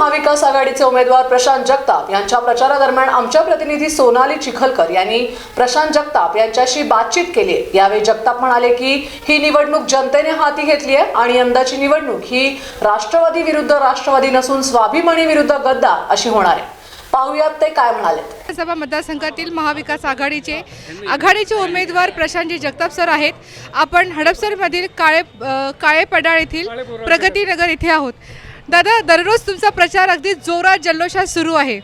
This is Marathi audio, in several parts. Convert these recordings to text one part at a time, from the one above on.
महाविकास आघाडीचे उमेदवार प्रशांत जगताप यांच्या प्रचारादरम्यान आमच्या प्रतिनिधी सोनाली चिखलकर यांनी प्रशांत जगताप यांच्याशी बातचीत केली आहे. यावेळी जगताप म्हणाले की ही निवडणूक जनतेने हाती घेतली आहे आणि यंदाची निवडणूक ही राष्ट्रवादी विरुद्ध राष्ट्रवादी नसून स्वाभिमानी विरुद्ध गद्दार अशी होणार आहे. पाहुयात ते काय म्हणाले. विधानसभा मतदारसंघातील महाविकास आघाडीचे आघाडीचे उमेदवार प्रशांतजी जगताप सर आहेत. आपण हडपसरमधील काळे काळे पडाळ येथील प्रगतीनगर इथे आहोत. दादा दररोज तुमचा प्रचार अगदी जोरात जल्लोषात सुरू आहे.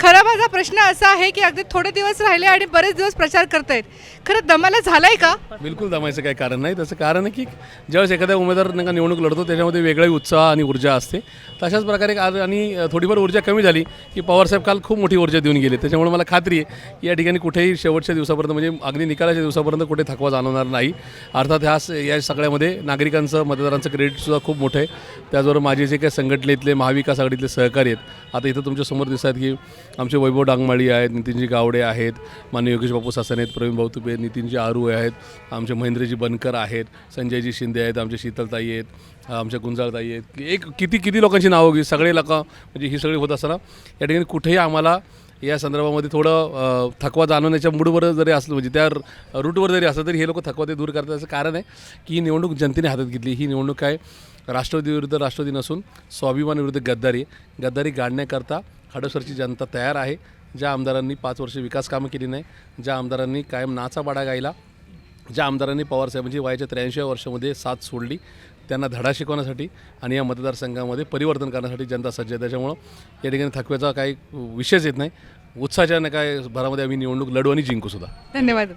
खरा माझा प्रश्न असा आहे की अगदी थोडे दिवस राहिले आणि बरेच दिवस प्रचार करतायत. खरं दमाला झालाय का? बिलकुल दमायचं काही कारण नाही. त्याचं कारण आहे की ज्यावेळेस एखाद्या उमेदवार नका निवडणूक लढतो त्याच्यामध्ये वेगळाही उत्साह आणि ऊर्जा असते. तशाच प्रकारे आज आणि थोडीफार ऊर्जा कमी झाली की पवारसाहेब काल खूप मोठी ऊर्जा देऊन गेले. त्याच्यामुळे मला खात्री आहे की या ठिकाणी कुठेही शेवटच्या दिवसापर्यंत म्हणजे अगदी निकालाच्या दिवसापर्यंत कुठे थकवा जाणवणार नाही. अर्थात ह्या स- या सगळ्यामध्ये नागरिकांचं मतदारांचं क्रेडिटसुद्धा खूप मोठं आहे. त्याचबरोबर माझे जे काही संघटनेतले महाविकास आघाडीतले सहकारी आहेत. आता इथं तुमच्यासमोर दिसत आहेत की आमचे वैभव डांगमाळी आहेत नितीनजी गावडे आहेत मान्य योगेश बापू सासन आहेत प्रवीण भाऊ तुपे नितीनजी आरू आहेत आमचे महेंद्रजी बनकर आहेत संजयजी शिंदे आहेत आमचे शीतलताई आहेत आमच्या गुंजाळताई आहेत. एक किती किती लोकांची नावं घे सगळे लोक म्हणजे ही सगळी होत असताना या ठिकाणी कुठेही आम्हाला या संदर्भामध्ये थोडं थकवा जाणवण्याच्या मूडवर जरी असलं म्हणजे त्या रूटवर जरी असलं तरी हे लोक थकवा ते दूर करतात. असं कारण आहे की ही निवडणूक जनतेने हातात घेतली. ही निवडणूक काय? राष्ट्रवादी विरुद्ध राष्ट्रवादी नसून स्वाभिमान विरुद्ध गद्दारी आहे. गद्दारी गाडण्याकरता हडपसरची जनता तयार आहे. ज्या आमदारांनी पाच वर्ष विकास कामं केली नाही ज्या आमदारांनी कायम नाचा बाडा गायला ज्या आमदारांनी पवारसाहेबांची वयाच्या त्र्याऐंशीव्या वर्षामध्ये साथ सोडली त्यांना धडा शिकवण्यासाठी आणि या मतदारसंघामध्ये परिवर्तन करण्यासाठी जनता सज्ज आहे. त्याच्यामुळं या ठिकाणी थकव्याचा काही विषयच येत नाही. उत्साहाच्या काय भरामध्ये आम्ही निवडणूक लढू आणि जिंकू सुद्धा. धन्यवाद.